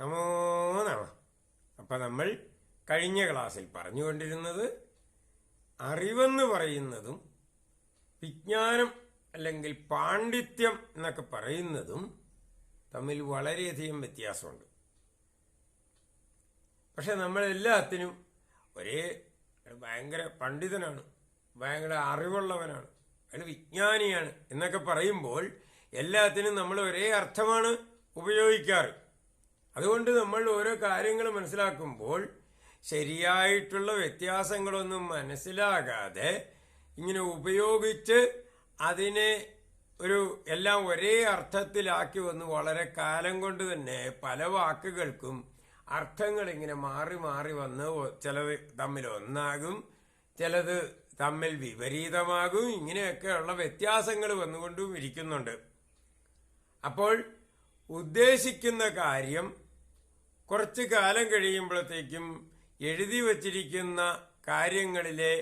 നമോ നമ. അപ്പം നമ്മൾ കഴിഞ്ഞ ക്ലാസ്സിൽ പറഞ്ഞുകൊണ്ടിരുന്നത് അറിവെന്ന് പറയുന്നതും വിജ്ഞാനം അല്ലെങ്കിൽ പാണ്ഡിത്യം എന്നൊക്കെ പറയുന്നതും തമ്മിൽ വളരെയധികം വ്യത്യാസമുണ്ട്. പക്ഷെ നമ്മളെല്ലാത്തിനും ഒരേ ഭയങ്കര പണ്ഡിതനാണ്. ഭയങ്കര അറിവുള്ളവനാണ്. അയാൾ വിജ്ഞാനിയാണ് എന്നൊക്കെ പറയുമ്പോൾ എല്ലാത്തിനും നമ്മൾ ഒരേ അർത്ഥമാണ് ഉപയോഗിക്കാറ്. അതുകൊണ്ട് നമ്മൾ ഓരോ കാര്യങ്ങൾ മനസ്സിലാക്കുമ്പോൾ ശരിയായിട്ടുള്ള വ്യത്യാസങ്ങളൊന്നും മനസ്സിലാകാതെ ഇങ്ങനെ ഉപയോഗിച്ച് അതിനെ ഒരു എല്ലാം ഒരേ അർത്ഥത്തിലാക്കി വന്ന് വളരെ കാലം കൊണ്ട് തന്നെ പല വാക്കുകൾക്കും അർത്ഥങ്ങൾ ഇങ്ങനെ മാറി മാറി വന്ന് ചിലത് തമ്മിൽ ഒന്നാകും ചിലത് തമ്മിൽ വിപരീതമാകും. ഇങ്ങനെയൊക്കെയുള്ള വ്യത്യാസങ്ങൾ വന്നുകൊണ്ടും ഇരിക്കുന്നുണ്ട്. അപ്പോൾ ഉദ്ദേശിക്കുന്ന കാര്യം കുറച്ചു കാലം കഴിയുമ്പോഴത്തേക്കും എഴുതി വച്ചിരിക്കുന്ന കാര്യങ്ങളിലെ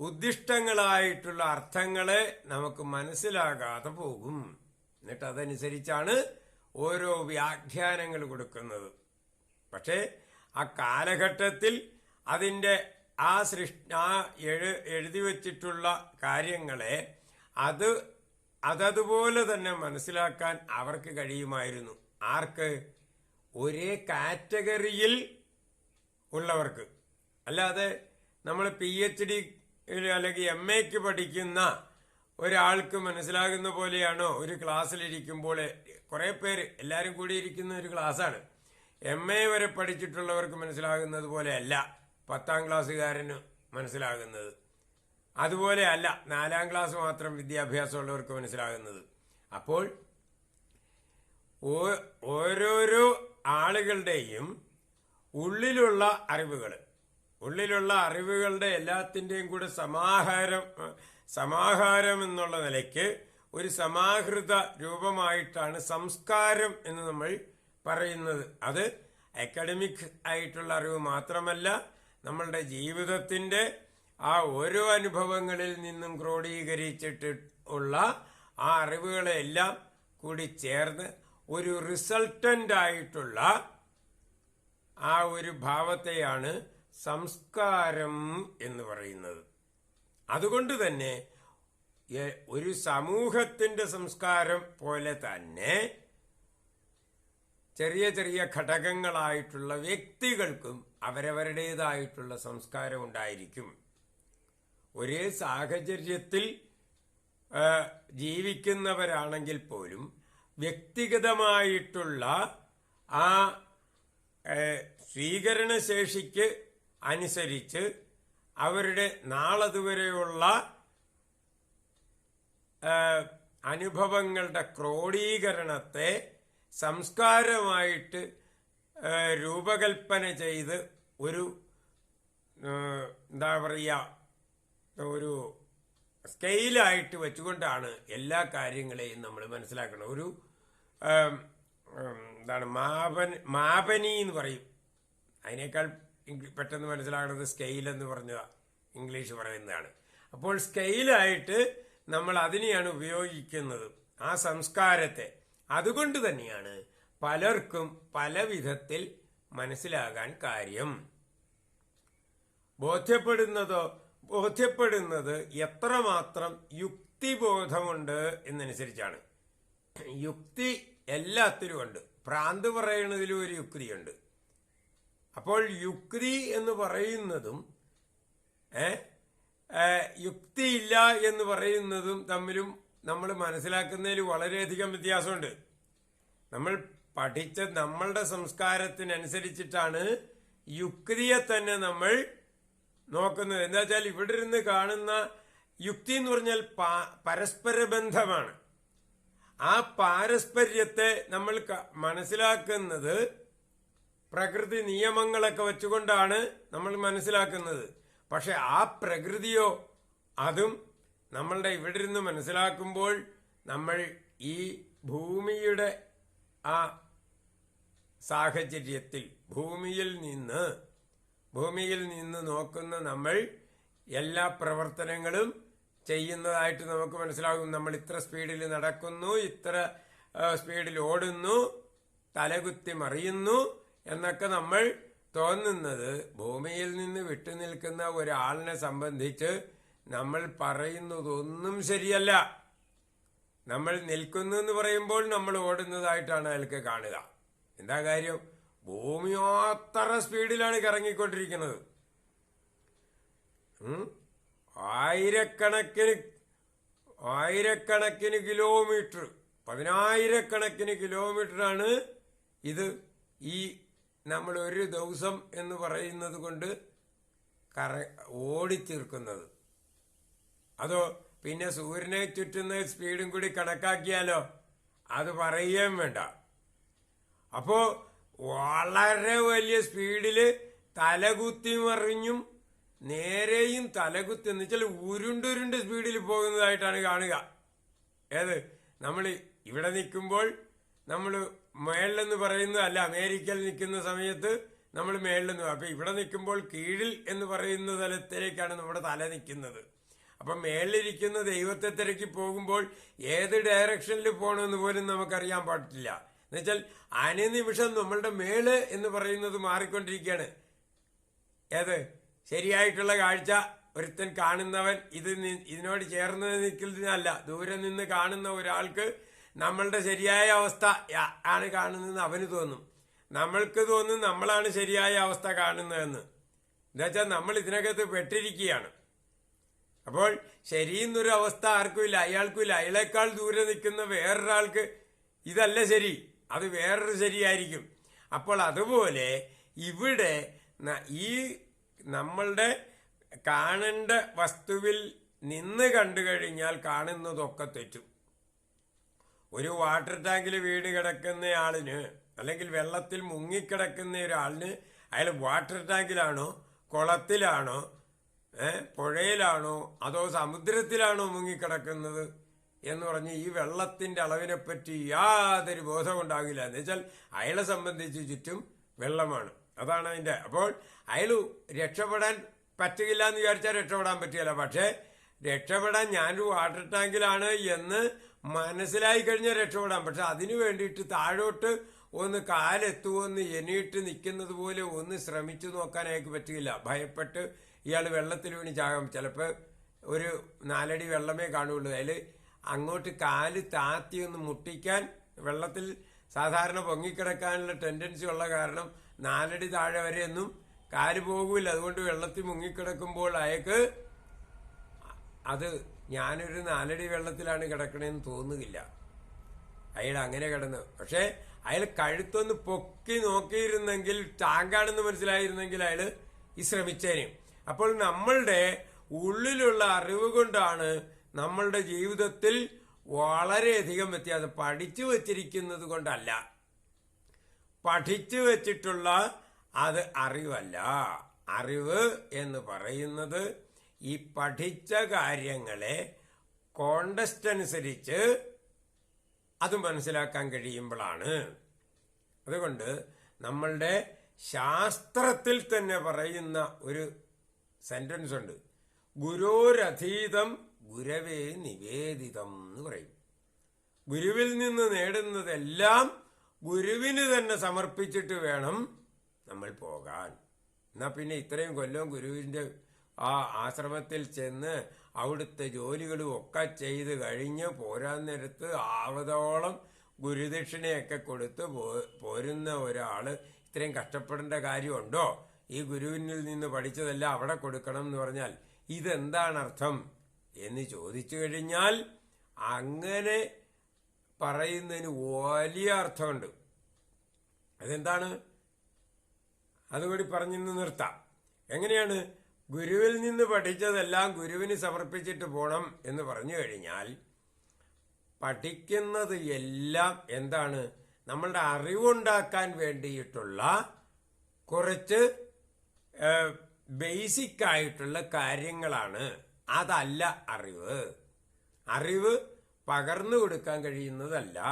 ഉദ്ദിഷ്ടങ്ങളായിട്ടുള്ള അർത്ഥങ്ങളെ നമുക്ക് മനസ്സിലാകാതെ പോകും. എന്നിട്ട് അതനുസരിച്ചാണ് ഓരോ വ്യാഖ്യാനങ്ങൾ കൊടുക്കുന്നത്. പക്ഷേ ആ കാലഘട്ടത്തിൽ അതിന്റെ ആ സൃഷ്ടി ആ എഴു എഴുതി വച്ചിട്ടുള്ള കാര്യങ്ങളെ അത് അതതുപോലെ തന്നെ മനസ്സിലാക്കാൻ അവർക്ക് കഴിയുമായിരുന്നു. ആർക്ക്? ഒരേ കാറ്റഗറിയിൽ ഉള്ളവർക്ക്. അല്ലാതെ നമ്മൾ പി എച്ച് ഡി അല്ലെങ്കിൽ എം എക്ക് പഠിക്കുന്ന ഒരാൾക്ക് മനസ്സിലാകുന്ന പോലെയാണോ ഒരു ക്ലാസ്സിലിരിക്കുമ്പോൾ കുറേ പേര് എല്ലാവരും കൂടി ഇരിക്കുന്ന ഒരു ക്ലാസ്സാണ്. എം എ വരെ പഠിച്ചിട്ടുള്ളവർക്ക് മനസ്സിലാകുന്നത് പോലെയല്ല പത്താം ക്ലാസ്സുകാരന് മനസ്സിലാകുന്നത്. അതുപോലെ അല്ല നാലാം ക്ലാസ് മാത്രം വിദ്യാഭ്യാസമുള്ളവർക്ക് മനസ്സിലാകുന്നത്. അപ്പോൾ ഓരോരോ ആളുകളുടെയും ഉള്ളിലുള്ള അറിവുകൾ. ഉള്ളിലുള്ള അറിവുകളുടെ എല്ലാത്തിന്റെയും കൂടെ സമാഹാരം സമാഹാരം എന്നുള്ള നിലയ്ക്ക് ഒരു സമാഹൃത രൂപമായിട്ടാണ് സംസ്കാരം എന്ന് നമ്മൾ പറയുന്നത്. അത് അക്കാഡമിക് ആയിട്ടുള്ള അറിവ് മാത്രമല്ല നമ്മളുടെ ജീവിതത്തിന്റെ ആ ഓരോ അനുഭവങ്ങളിൽ നിന്നും ക്രോഡീകരിച്ചിട്ട് ഉള്ള ആ അറിവുകളെല്ലാം കൂടി ചേർന്ന് ഒരു റിസൾട്ടന്റ് ആയിട്ടുള്ള ആ ഒരു ഭാവത്തെയാണ് സംസ്കാരം എന്ന് പറയുന്നത്. അതുകൊണ്ട് തന്നെ ഒരു സമൂഹത്തിന്റെ സംസ്കാരം പോലെ തന്നെ ചെറിയ ചെറിയ ഘടകങ്ങളായിട്ടുള്ള വ്യക്തികൾക്കും അവരവരുടേതായിട്ടുള്ള സംസ്കാരം ഉണ്ടായിരിക്കും. ഒരേ സാഹചര്യത്തിൽ ജീവിക്കുന്നവരാണെങ്കിൽ പോലും വ്യക്തിഗതമായിട്ടുള്ള ആ സ്വീകരണ ശേഷിക്ക് അനുസരിച്ച് അവരുടെ നാളതുവരെയുള്ള അനുഭവങ്ങളുടെ ക്രോഡീകരണത്തെ സംസ്കാരമായിട്ട് രൂപകൽപ്പന ചെയ്ത് ഒരു എന്താ പറയുക ഒരു സ്കെയിലായിട്ട് വെച്ചുകൊണ്ടാണ് എല്ലാ കാര്യങ്ങളെയും നമ്മൾ മനസ്സിലാക്കണം ഒരു എന്താണ് മാപൻ മാപനി എന്ന് പറയും. അതിനേക്കാൾ പെട്ടെന്ന് മനസ്സിലാകുന്നത് സ്കെയിൽ എന്ന് പറഞ്ഞ ഇംഗ്ലീഷ് പറയുന്നതാണ്. അപ്പോൾ സ്കെയിലായിട്ട് നമ്മൾ അതിനെയാണ് ഉപയോഗിക്കുന്നത്. ആ സംസ്കാരത്തെ. അതുകൊണ്ട് തന്നെയാണ് പലർക്കും പല വിധത്തിൽ മനസ്സിലാകാൻ കാര്യം. ബോധ്യപ്പെടുന്നതോ ബോധ്യപ്പെടുന്നത് എത്രമാത്രം യുക്തിബോധമുണ്ട് എന്നനുസരിച്ചാണ്. യുക്തി എല്ലാത്തിലും ഉണ്ട്. പ്രാന്ത് പറയുന്നതിലും ഒരു യുക്തിയുണ്ട്. അപ്പോൾ യുക്തി എന്ന് പറയുന്നതും യുക്തിയില്ല എന്ന് പറയുന്നതും തമ്മിലും നമ്മൾ മനസ്സിലാക്കുന്നതിൽ വളരെയധികം വ്യത്യാസമുണ്ട്. നമ്മൾ പഠിച്ച നമ്മളുടെ സംസ്കാരത്തിനനുസരിച്ചിട്ടാണ് യുക്തിയെ തന്നെ നമ്മൾ നോക്കുന്നത്. എന്താ വെച്ചാൽ ഇവിടെ ഇരുന്ന് കാണുന്ന യുക്തി എന്ന് പറഞ്ഞാൽ പരസ്പര ബന്ധമാണ് ആ പാരസ്പര്യത്തെ നമ്മൾ മനസ്സിലാക്കുന്നത് പ്രകൃതി നിയമങ്ങളൊക്കെ വെച്ചുകൊണ്ടാണ് നമ്മൾ മനസ്സിലാക്കുന്നത്. പക്ഷെ ആ പ്രകൃതിയോ അതും നമ്മളുടെ ഇവിടെ ഇരുന്ന് മനസ്സിലാക്കുമ്പോൾ നമ്മൾ ഈ ഭൂമിയുടെ ആ സാഹചര്യത്തിൽ ഭൂമിയിൽ നിന്ന് ഭൂമിയിൽ നിന്ന് നോക്കുന്ന നമ്മൾ എല്ലാ പ്രവർത്തനങ്ങളും ചെയ്യുന്നതായിട്ട് നമുക്ക് മനസ്സിലാകും. നമ്മൾ ഇത്ര സ്പീഡിൽ നടക്കുന്നു ഇത്ര സ്പീഡിൽ ഓടുന്നു തലകുത്തി മറിയുന്നു എന്നൊക്കെ നമ്മൾ തോന്നുന്നത് ഭൂമിയിൽ നിന്ന് വിട്ടുനിൽക്കുന്ന ഒരാളിനെ സംബന്ധിച്ച് നമ്മൾ പറയുന്നതൊന്നും ശരിയല്ല. നമ്മൾ നിൽക്കുന്നു എന്ന് പറയുമ്പോൾ നമ്മൾ ഓടുന്നതായിട്ടാണ് അയാൾക്ക് കാണുക. എന്താ കാര്യം? ഭൂമി അത്ര സ്പീഡിലാണ് കറങ്ങിക്കൊണ്ടിരിക്കുന്നത്? ആയിരക്കണക്കിന് ആയിരക്കണക്കിന് കിലോമീറ്റർ പതിനായിരക്കണക്കിന് കിലോമീറ്ററാണ് ഇത് ഈ നമ്മൾ ഒരു ദിവസം എന്ന് പറയുന്നത് കൊണ്ട് കറ ഓടിത്തീർക്കുന്നത് അതോ പിന്നെ സൂര്യനെ ചുറ്റുന്ന സ്പീഡും കൂടി കണക്കാക്കിയാലോ? അത് പറയുകയും വേണ്ട. അപ്പോ വളരെ വലിയ സ്പീഡിൽ തലകുത്തി മറിഞ്ഞും നേരെയും തലകുത്തി എന്ന് വെച്ചാൽ ഉരുണ്ടുരുണ്ട് സ്പീഡിൽ പോകുന്നതായിട്ടാണ് കാണുക. ഏത്? നമ്മൾ ഇവിടെ നിൽക്കുമ്പോൾ നമ്മൾ മേളിലെന്ന് പറയുന്നത് അല്ല അമേരിക്കയിൽ നിൽക്കുന്ന സമയത്ത് നമ്മൾ മേളിലെന്ന് അപ്പം ഇവിടെ നിൽക്കുമ്പോൾ കീഴിൽ എന്ന് പറയുന്ന തലത്തിലേക്കാണ് നമ്മുടെ തല നിൽക്കുന്നത്. അപ്പം മേളിലിരിക്കുന്ന ദൈവത്തെ തിരക്കി പോകുമ്പോൾ ഏത് ഡയറക്ഷനിൽ പോകണമെന്ന് പോലും നമുക്കറിയാൻ പാടില്ല. എന്നുവെച്ചാൽ അനുനിമിഷം നമ്മളുടെ മേൾ എന്ന് പറയുന്നത് മാറിക്കൊണ്ടിരിക്കുകയാണ്. ഏത്? ശരിയായിട്ടുള്ള കാഴ്ച ഒരുത്തൻ കാണുന്നവൻ ഇത് ഇതിനോട് ചേർന്ന് നിൽക്കുന്നതിനല്ല ദൂരെ നിന്ന് കാണുന്ന ഒരാൾക്ക് നമ്മളുടെ ശരിയായ അവസ്ഥ ആണ് കാണുന്നതെന്ന് അവന് തോന്നും. നമ്മൾക്ക് തോന്നും നമ്മളാണ് ശരിയായ അവസ്ഥ കാണുന്നതെന്ന്. എന്നുവെച്ചാൽ നമ്മൾ ഇതിനകത്ത് പെട്ടിരിക്കുകയാണ്. അപ്പോൾ ശരിയെന്നൊരു അവസ്ഥ ആർക്കുമില്ല അയാൾക്കുമില്ല. അയാളെക്കാൾ ദൂരെ നിൽക്കുന്ന വേറൊരാൾക്ക് ഇതല്ല ശരി അത് വേറൊരു ശരിയായിരിക്കും. അപ്പോൾ അതുപോലെ ഇവിടെ ഈ നമ്മളുടെ കാണേണ്ട വസ്തുവിൽ നിന്ന് കണ്ടു കഴിഞ്ഞാൽ കാണുന്നതൊക്കെ തെറ്റും. ഒരു വാട്ടർ ടാങ്കിൽ വീട് കിടക്കുന്ന ആളിന് അല്ലെങ്കിൽ വെള്ളത്തിൽ മുങ്ങിക്കിടക്കുന്ന ഒരാളിന് അയാൾ വാട്ടർ ടാങ്കിലാണോ കുളത്തിലാണോ പുഴയിലാണോ അതോ സമുദ്രത്തിലാണോ മുങ്ങിക്കിടക്കുന്നത് എന്ന് പറഞ്ഞ് ഈ വെള്ളത്തിന്റെ അളവിനെ പറ്റി യാതൊരു ബോധമുണ്ടാകില്ല എന്ന് വെച്ചാൽ അയാളെ സംബന്ധിച്ച് ചുറ്റും വെള്ളമാണ്. അതാണ് അതിന്റെ അപ്പോൾ അയാൾ രക്ഷപ്പെടാൻ പറ്റുകയില്ല എന്ന് വിചാരിച്ചാൽ രക്ഷപ്പെടാൻ പറ്റുകയില്ല. പക്ഷേ രക്ഷപ്പെടാൻ ഞാനൊരു വാട്ടർ ടാങ്കിലാണ് എന്ന് മനസ്സിലായി കഴിഞ്ഞാൽ രക്ഷപ്പെടാം പക്ഷെ അതിനു വേണ്ടിയിട്ട് താഴോട്ട് ഒന്ന് കാലെത്തുമെന്ന് എണീട്ട് നിൽക്കുന്നത് പോലെ ഒന്ന് ശ്രമിച്ചു നോക്കാൻ അയാൾക്ക് പറ്റുകയില്ല. ഭയപ്പെട്ട് ഇയാൾ വെള്ളത്തിൽ വീണ് ചാകാം ചിലപ്പോൾ ഒരു നാലടി വെള്ളമേ കാണുള്ളൂ അതിൽ അങ്ങോട്ട് കാൽ താത്തി ഒന്ന് മുട്ടിക്കാൻ വെള്ളത്തിൽ സാധാരണ പൊങ്ങിക്കിടക്കാനുള്ള ടെൻഡൻസി ഉള്ള കാരണം നാലടി താഴെ വരെയൊന്നും കാൽ പോകില്ല അതുകൊണ്ട് വെള്ളത്തിൽ മുങ്ങിക്കിടക്കുമ്പോൾ അയാൾക്ക് അത് ഞാനൊരു നാലടി വെള്ളത്തിലാണ് കിടക്കണേന്ന് തോന്നുന്നില്ല. അയാൾ അങ്ങനെ കിടന്നു. പക്ഷേ അയാൾ കഴുത്തൊന്ന് പൊക്കി നോക്കിയിരുന്നെങ്കിൽ ടാങ്കാണെന്ന് മനസ്സിലായിരുന്നെങ്കിൽ അയാൾ ഈ ശ്രമിച്ചേനെ. അപ്പോൾ നമ്മളുടെ ഉള്ളിലുള്ള അറിവ് കൊണ്ടാണ് നമ്മളുടെ ജീവിതത്തിൽ വളരെയധികം വ്യത്യാസം. പഠിച്ചു വച്ചിരിക്കുന്നത് കൊണ്ടല്ല. പഠിച്ചു വച്ചിട്ടുള്ള അത് അറിവല്ല. അറിവ് എന്ന് പറയുന്നത് ഈ പഠിച്ച കാര്യങ്ങളെ കോണ്ടസ്റ്റ് അനുസരിച്ച് അത് മനസ്സിലാക്കാൻ കഴിയുമ്പോഴാണ്. അതുകൊണ്ട് നമ്മളുടെ ശാസ്ത്രത്തിൽ തന്നെ പറയുന്ന ഒരു സെന്റൻസ് ഉണ്ട്. ഗുരോരധീതം ഗുരവേ നിവേദിതം എന്ന് പറയും. ഗുരുവിൽ നിന്ന് നേടുന്നതെല്ലാം ഗുരുവിന് തന്നെ സമർപ്പിച്ചിട്ട് വേണം നമ്മൾ പോകാൻ. എന്നാൽ പിന്നെ ഇത്രയും കൊല്ലം ഗുരുവിന്റെ ആ ആശ്രമത്തിൽ ചെന്ന് അവിടുത്തെ ജോലികളും ഒക്കെ ചെയ്ത് കഴിഞ്ഞ് പോരാൻ നേരത്ത് ആവതോളം ഗുരുദക്ഷിണയൊക്കെ കൊടുത്ത് പോരുന്ന ഒരാൾ ഇത്രയും കഷ്ടപ്പെടേണ്ട കാര്യമുണ്ടോ? ഈ ഗുരുവിനിൽ നിന്ന് പഠിച്ചതെല്ലാം അവിടെ കൊടുക്കണം എന്ന് പറഞ്ഞാൽ ഇതെന്താണ് അർത്ഥം? എന്ന് ചോദിച്ചു കഴിഞ്ഞാൽ അങ്ങനെ പറയുന്നതിന് വലിയ അർത്ഥമുണ്ട്. അതെന്താണ്? അതുകൂടി പറഞ്ഞിന്ന് നിർത്താം. എങ്ങനെയാണ്? ഗുരുവിൽ നിന്ന് പഠിച്ചതെല്ലാം ഗുരുവിന് സമർപ്പിച്ചിട്ട് പോകണം എന്ന് പറഞ്ഞു കഴിഞ്ഞാൽ പഠിക്കുന്നത് എല്ലാം എന്താണ്? നമ്മളുടെ അറിവുണ്ടാക്കാൻ വേണ്ടിയിട്ടുള്ള കുറച്ച് ബേസിക് ആയിട്ടുള്ള കാര്യങ്ങളാണ്. അതല്ല അറിവ്. അറിവ് പകർന്നു കൊടുക്കാൻ കഴിയുന്നതല്ല.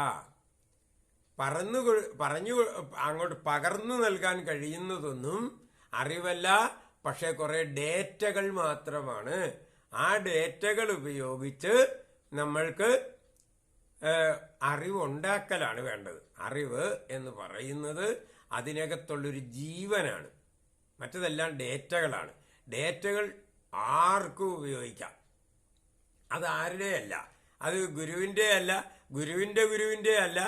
പറന്നു പറഞ്ഞു അങ്ങോട്ട് പകർന്നു നൽകാൻ കഴിയുന്നതൊന്നും അറിവല്ല. പക്ഷെ കുറെ ഡേറ്റകൾ മാത്രമാണ്. ആ ഡേറ്റകൾ ഉപയോഗിച്ച് നമ്മൾക്ക് അറിവ് അറിവുണ്ടാക്കലാണ് വേണ്ടത്. അറിവ് എന്ന് പറയുന്നത് അതിനകത്തുള്ളൊരു ജീവനാണ്. മറ്റതെല്ലാം ഡേറ്റകളാണ്. ഡേറ്റകൾ ആർക്കും ഉപയോഗിക്കാം. അത് ആരുടെയല്ല. അത് ഗുരുവിന്റെ അല്ല ഗുരുവിന്റെ ഗുരുവിന്റെ അല്ല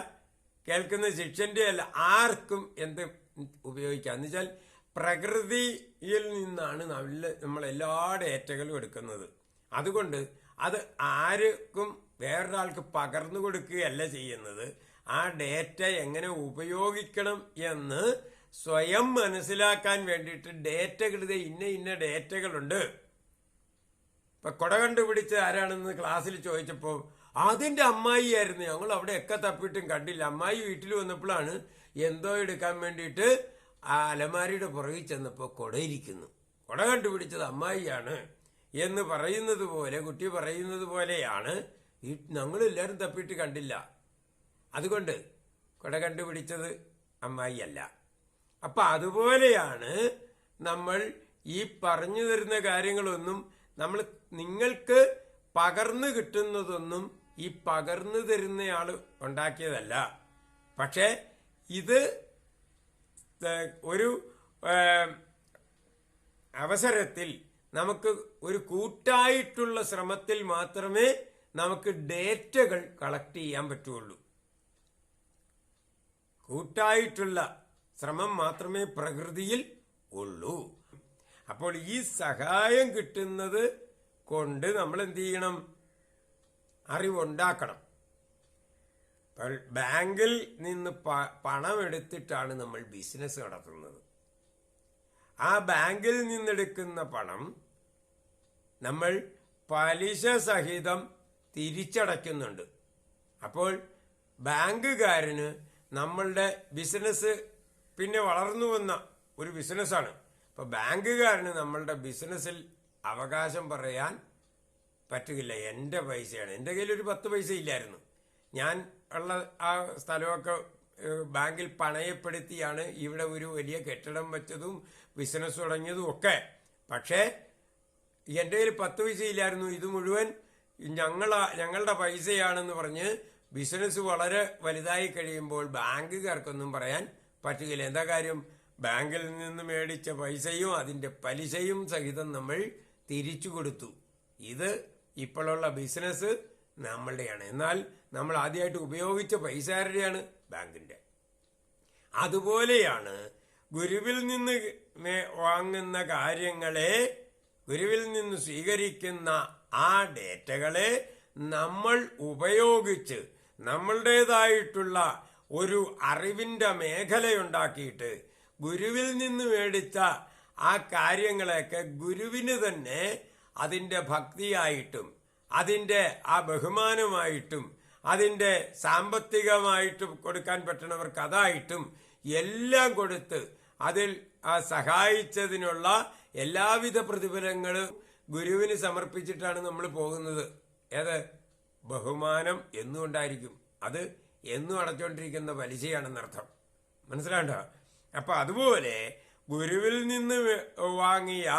കേൾക്കുന്ന ശിക്ഷന്റെ അല്ല ആർക്കും എന്ത് ഉപയോഗിക്കാം. എന്ന് വെച്ചാൽ പ്രകൃതിയിൽ നിന്നാണ് നല്ല നമ്മൾ എല്ലാ ഡേറ്റകളും എടുക്കുന്നത്. അതുകൊണ്ട് അത് ആർക്കും വേറൊരാൾക്ക് പകർന്നു കൊടുക്കുകയല്ല ചെയ്യുന്നത്. ആ ഡേറ്റ എങ്ങനെ ഉപയോഗിക്കണം എന്ന് സ്വയം മനസ്സിലാക്കാൻ വേണ്ടിയിട്ട് ഡേറ്റകളുടെ ഇന്ന ഇന്ന ഡേറ്റകളുണ്ട്. ഇപ്പൊ കൊട കണ്ടുപിടിച്ച ആരാണെന്ന് ക്ലാസ്സിൽ ചോദിച്ചപ്പോൾ അതിന്റെ അമ്മായി ആയിരുന്നു ഞങ്ങൾ അവിടെയൊക്കെ തപ്പിയിട്ടും കണ്ടില്ല. അമ്മായി വീട്ടിൽ വന്നപ്പോഴാണ് എന്തോ എടുക്കാൻ വേണ്ടിയിട്ട് ആ അലമാരിയുടെ പുറകിൽ ചെന്നപ്പോൾ കൊടയിരിക്കുന്നു കൊട കണ്ടുപിടിച്ചത് അമ്മായിയാണ് എന്ന് പറയുന്നത് പോലെ കുട്ടി പറയുന്നത് പോലെയാണ്. ഈ ഞങ്ങളെല്ലാവരും തപ്പിയിട്ട് കണ്ടില്ല. അതുകൊണ്ട് കൊട കണ്ടുപിടിച്ചത് അമ്മായി അല്ല അപ്പൊ അതുപോലെയാണ് നമ്മൾ ഈ പറഞ്ഞു തരുന്ന കാര്യങ്ങളൊന്നും നമ്മൾ നിങ്ങൾക്ക് പകർന്നു കിട്ടുന്നതൊന്നും ഈ പകർന്നു തരുന്നയാൾ ഉണ്ടാക്കിയതല്ല. പക്ഷേ ഇത് ഒരു അവസരത്തിൽ നമുക്ക് ഒരു കൂട്ടായിട്ടുള്ള ശ്രമത്തിൽ മാത്രമേ നമുക്ക് ഡേറ്റകൾ കളക്ട് ചെയ്യാൻ പറ്റുള്ളൂ. കൂട്ടായിട്ടുള്ള ശ്രമം മാത്രമേ പ്രകൃതിയിൽ ഉള്ളൂ. അപ്പോൾ ഈ സഹായം കിട്ടുന്നത് കൊണ്ട് നമ്മൾ എന്ത് ചെയ്യണം അറിവുണ്ടാക്കണം ബാങ്കിൽ നിന്ന് പണം എടുത്തിട്ടാണ് നമ്മൾ ബിസിനസ് നടത്തുന്നത്. ആ ബാങ്കിൽ നിന്നെടുക്കുന്ന പണം നമ്മൾ പലിശ സഹിതം തിരിച്ചടയ്ക്കുന്നുണ്ട്. അപ്പോൾ ബാങ്കുകാരന് നമ്മളുടെ ബിസിനസ് പിന്നെ വളർന്നു വന്ന ഒരു ബിസിനസ്സാണ്. അപ്പോൾ ബാങ്കുകാരന് നമ്മളുടെ ബിസിനസ്സിൽ അവകാശം പറയാൻ പറ്റുകയില്ല. എന്റെ പൈസയാണ്. എന്റെ കയ്യിൽ ഒരു പത്ത് പൈസ ഇല്ലായിരുന്നു. ഞാൻ ഉള്ള ആ സ്ഥലമൊക്കെ ബാങ്കിൽ പണയപ്പെടുത്തിയാണ് ഇവിടെ ഒരു വലിയ കെട്ടിടം വെച്ചതും ബിസിനസ് തുടങ്ങിയതും ഒക്കെ. പക്ഷേ എന്റെ കയ്യിൽ പത്ത് പൈസ ഇല്ലായിരുന്നു. ഇത് മുഴുവൻ ഞങ്ങള ഞങ്ങളുടെ പൈസയാണെന്ന് പറഞ്ഞ് ബിസിനസ് വളരെ വലുതായി കഴിയുമ്പോൾ ബാങ്കുകാർക്കൊന്നും പറയാൻ പറ്റുകയില്ല. എന്താ കാര്യം? ബാങ്കിൽ നിന്ന് മേടിച്ച പൈസയും അതിന്റെ പലിശയും സഹിതം നമ്മൾ തിരിച്ചു കൊടുത്തു. ഇത് ഇപ്പോഴുള്ള ബിസിനസ് നമ്മളുടെയാണ്. എന്നാൽ നമ്മൾ ആദ്യമായിട്ട് ഉപയോഗിച്ച പൈസ ആരുടെയാണ്? ബാങ്കിന്റെ. അതുപോലെയാണ് ഗുരുവിൽ നിന്ന് വാങ്ങുന്ന കാര്യങ്ങളെ ഗുരുവിൽ നിന്ന് സ്വീകരിക്കുന്ന ആ ഡേറ്റകളെ നമ്മൾ ഉപയോഗിച്ച് നമ്മളുടേതായിട്ടുള്ള ഒരു അറിവിന്റെ മേഖലയുണ്ടാക്കിയിട്ട് ഗുരുവിൽ നിന്ന് മേടിച്ച ആ കാര്യങ്ങളെയൊക്കെ ഗുരുവിന് തന്നെ അതിന്റെ ഭക്തിയായിട്ടും അതിന്റെ ആ ബഹുമാനമായിട്ടും അതിന്റെ സാമ്പത്തികമായിട്ടും കൊടുക്കാൻ പറ്റണവർക്ക് അതായിട്ടും എല്ലാം കൊടുത്ത് അതിൽ ആ സഹായിച്ചതിനുള്ള എല്ലാവിധ പ്രതിഫലങ്ങളും ഗുരുവിന് സമർപ്പിച്ചിട്ടാണ് നമ്മൾ പോകുന്നത്. ഏത്? ബഹുമാനം എന്നുകൊണ്ടായിരിക്കും. അത് എന്നും അടച്ചുകൊണ്ടിരിക്കുന്ന പലിശയാണെന്നർത്ഥം. മനസ്സിലാണ്ടോ അപ്പൊ അതുപോലെ ഗുരുവിൽ നിന്ന് വാങ്ങിയ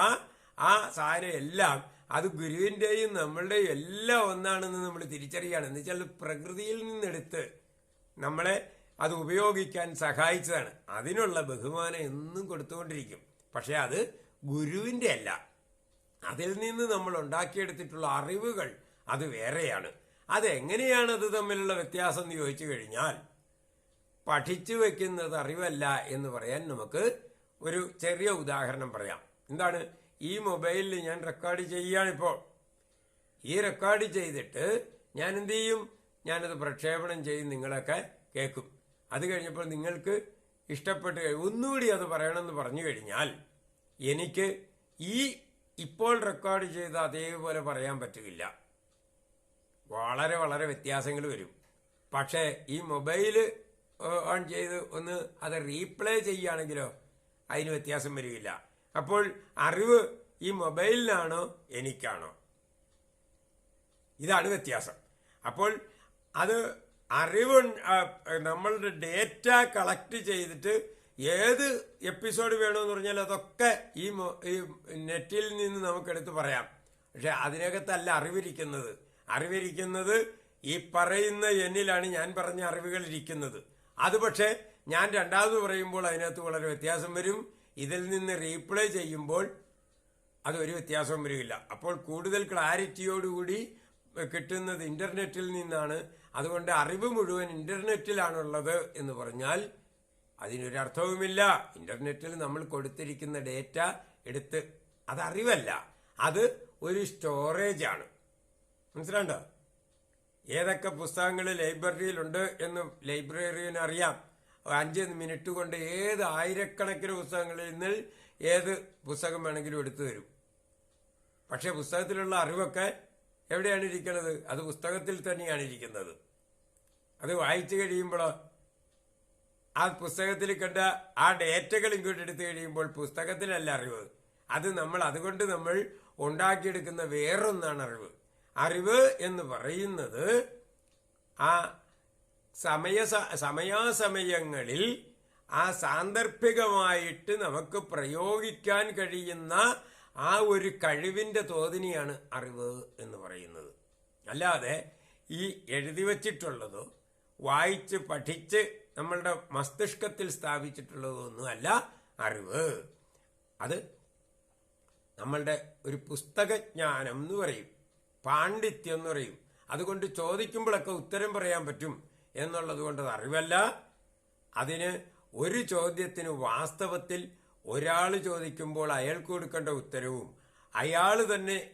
ആ സാധനം എല്ലാം അത് ഗുരുവിന്റെയും നമ്മളുടെയും എല്ലാം ഒന്നാണെന്ന് നമ്മൾ തിരിച്ചറിയുകയാണ് എന്ന് വെച്ചാൽ പ്രകൃതിയിൽ നിന്നെടുത്ത് നമ്മളെ അത് ഉപയോഗിക്കാൻ സഹായിച്ചതാണ്. അതിനുള്ള ബഹുമാനം എന്നും കൊടുത്തുകൊണ്ടിരിക്കും. പക്ഷെ അത് ഗുരുവിന്റെ അല്ല. അതിൽ നിന്ന് നമ്മൾ ഉണ്ടാക്കിയെടുത്തിട്ടുള്ള അറിവുകൾ അത് വേറെയാണ്. അതെങ്ങനെയാണ് അത് തമ്മിലുള്ള വ്യത്യാസം എന്ന് ചോദിച്ചു കഴിഞ്ഞാൽ പഠിച്ചു വെക്കുന്നത് അറിവല്ല എന്ന് പറയാൻ നമുക്ക് ഒരു ചെറിയ ഉദാഹരണം പറയാം. എന്താണ്? ഈ മൊബൈലിൽ ഞാൻ റെക്കോർഡ് ചെയ്യുകയാണിപ്പോൾ ഈ റെക്കോർഡ് ചെയ്തിട്ട് ഞാൻ എന്ത് ചെയ്യും? ഞാനത് പ്രക്ഷേപണം ചെയ്യും നിങ്ങളൊക്കെ കേൾക്കും. അത് കഴിഞ്ഞപ്പോൾ നിങ്ങൾക്ക് ഇഷ്ടപ്പെട്ട് ഒന്നുകൂടി അത് പറയണമെന്ന് പറഞ്ഞു കഴിഞ്ഞാൽ എനിക്ക് ഈ ഇപ്പോൾ റെക്കോർഡ് ചെയ്ത അതേപോലെ പറയാൻ പറ്റുകയില്ല വളരെ വളരെ വ്യത്യാസങ്ങൾ വരും. പക്ഷേ ഈ മൊബൈൽ ഓൺ ചെയ്ത് ഒന്ന് അത് റീപ്ലേ ചെയ്യുകയാണെങ്കിലോ അതിന് വ്യത്യാസം വരികയില്ല. അപ്പോൾ അറിവ് ഈ മൊബൈലിനാണോ എനിക്കാണോ? ഇതാണ് വ്യത്യാസം. അപ്പോൾ അത് അറിവ് നമ്മളുടെ ഡേറ്റ കളക്ട് ചെയ്തിട്ട് ഏത് എപ്പിസോഡ് വേണമെന്ന് പറഞ്ഞാൽ അതൊക്കെ ഈ നെറ്റിൽ നിന്ന് നമുക്കെടുത്ത് പറയാം. പക്ഷെ അതിനകത്തല്ല അറിവിരിക്കുന്നത്. അറിവിരിക്കുന്നത് ഈ പറയുന്ന എന്നിലാണ് ഞാൻ പറഞ്ഞ അറിവുകൾ ഇരിക്കുന്നത് അത് പക്ഷേ ഞാൻ രണ്ടാമത് പറയുമ്പോൾ അതിനകത്ത് വളരെ വ്യത്യാസം വരും. ഇതിൽ നിന്ന് റീപ്ലൈ ചെയ്യുമ്പോൾ അതൊരു വ്യത്യാസവും വരികയില്ല. അപ്പോൾ കൂടുതൽ ക്ലാരിറ്റിയോടുകൂടി കിട്ടുന്നത് ഇന്റർനെറ്റിൽ നിന്നാണ്. അതുകൊണ്ട് അറിവ് മുഴുവൻ ഇന്റർനെറ്റിലാണുള്ളത് എന്ന് പറഞ്ഞാൽ അതിനൊരർത്ഥവുമില്ല. ഇന്റർനെറ്റിൽ നമ്മൾ കൊടുത്തിരിക്കുന്ന ഡേറ്റ എടുത്ത് അത് അറിവല്ല. അത് ഒരു സ്റ്റോറേജാണ് മനസ്സിലാണ്ടോ ഏതൊക്കെ പുസ്തകങ്ങൾ ലൈബ്രറിയിലുണ്ട് എന്ന് ലൈബ്രറിയന് അറിയാം. അഞ്ച് മിനിറ്റ് കൊണ്ട് ഏത് ആയിരക്കണക്കിന് പുസ്തകങ്ങളിൽ നിന്ന് ഏത് പുസ്തകം വേണമെങ്കിലും എടുത്തു തരും. പക്ഷെ പുസ്തകത്തിലുള്ള അറിവൊക്കെ എവിടെയാണ് ഇരിക്കുന്നത്? അത് പുസ്തകത്തിൽ തന്നെയാണ് ഇരിക്കുന്നത്. അത് വായിച്ചു കഴിയുമ്പോൾ ആ പുസ്തകത്തിൽ കണ്ട ആ ഡേറ്റകൾ ഇങ്ങോട്ട് എടുത്തു കഴിയുമ്പോൾ പുസ്തകത്തിലല്ല അറിവ്. അത് നമ്മൾ അതുകൊണ്ട് നമ്മൾ ഉണ്ടാക്കിയെടുക്കുന്ന വേറൊന്നാണ് അറിവ്. അറിവ് എന്ന് പറയുന്നത് ആ സമയ സമയാസമയങ്ങളിൽ ആ സാന്ദർഭികമായിട്ട് നമുക്ക് പ്രയോഗിക്കാൻ കഴിയുന്ന ആ ഒരു കഴിവിന്റെ തോതിനെയാണ് അറിവ് എന്ന് പറയുന്നത്. അല്ലാതെ ഈ എഴുതി വച്ചിട്ടുള്ളതോ വായിച്ച് പഠിച്ച് നമ്മളുടെ മസ്തിഷ്കത്തിൽ സ്ഥാപിച്ചിട്ടുള്ളതോ ഒന്നുമല്ല അറിവ്. അത് നമ്മളുടെ ഒരു പുസ്തകജ്ഞാനം എന്ന് പറയും. പാണ്ഡിത്യം എന്ന് പറയും. അതുകൊണ്ട് ചോദിക്കുമ്പോഴൊക്കെ ഉത്തരം പറയാൻ പറ്റും. എന്നുള്ളത് കൊണ്ട് അറിവല്ല. അതിന് ഒരു ചോദ്യത്തിന് വാസ്തവത്തിൽ ഒരാൾ ചോദിക്കുമ്പോൾ അയാൾക്ക് കൊടുക്കേണ്ട ഉത്തരവും അയാൾ തന്നെ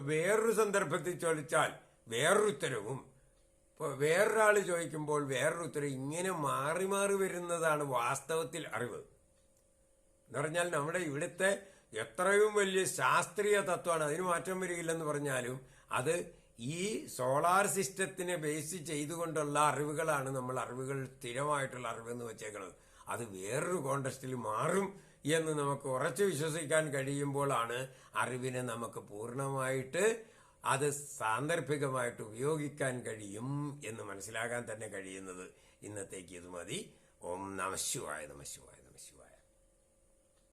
വേറൊരു സന്ദർഭത്തിൽ ചോദിച്ചാൽ വേറൊരു ഉത്തരവും വേറൊരാൾ ചോദിക്കുമ്പോൾ വേറൊരു ഉത്തരവ് ഇങ്ങനെ മാറി മാറി വരുന്നതാണ് വാസ്തവത്തിൽ അറിവ്. എന്ന് പറഞ്ഞാൽ നമ്മുടെ ഇവിടുത്തെ എത്രയും വലിയ ശാസ്ത്രീയ തത്വമാണ്. അതിന് മാറ്റം വരികയില്ലെന്ന് പറഞ്ഞാലും അത് ഈ സോളാർ സിസ്റ്റത്തിനെ ബേസ് ചെയ്തുകൊണ്ടുള്ള അറിവുകളാണ് നമ്മൾ അറിവുകൾ സ്ഥിരമായിട്ടുള്ള അറിവെന്ന് വെച്ചേക്കുന്നത്. അത് വേറൊരു കോണ്ടസ്റ്റിൽ മാറും എന്ന് നമുക്ക് ഉറച്ച് വിശ്വസിക്കാൻ കഴിയുമ്പോഴാണ് അറിവിനെ നമുക്ക് പൂർണമായിട്ട് അത് സാന്ദർഭികമായിട്ട് ഉപയോഗിക്കാൻ കഴിയും എന്ന് മനസ്സിലാകാൻ തന്നെ കഴിയുന്നത്. ഇന്നത്തേക്ക് ഇത് മതി. ഓം നമശിവായ നമശിവായ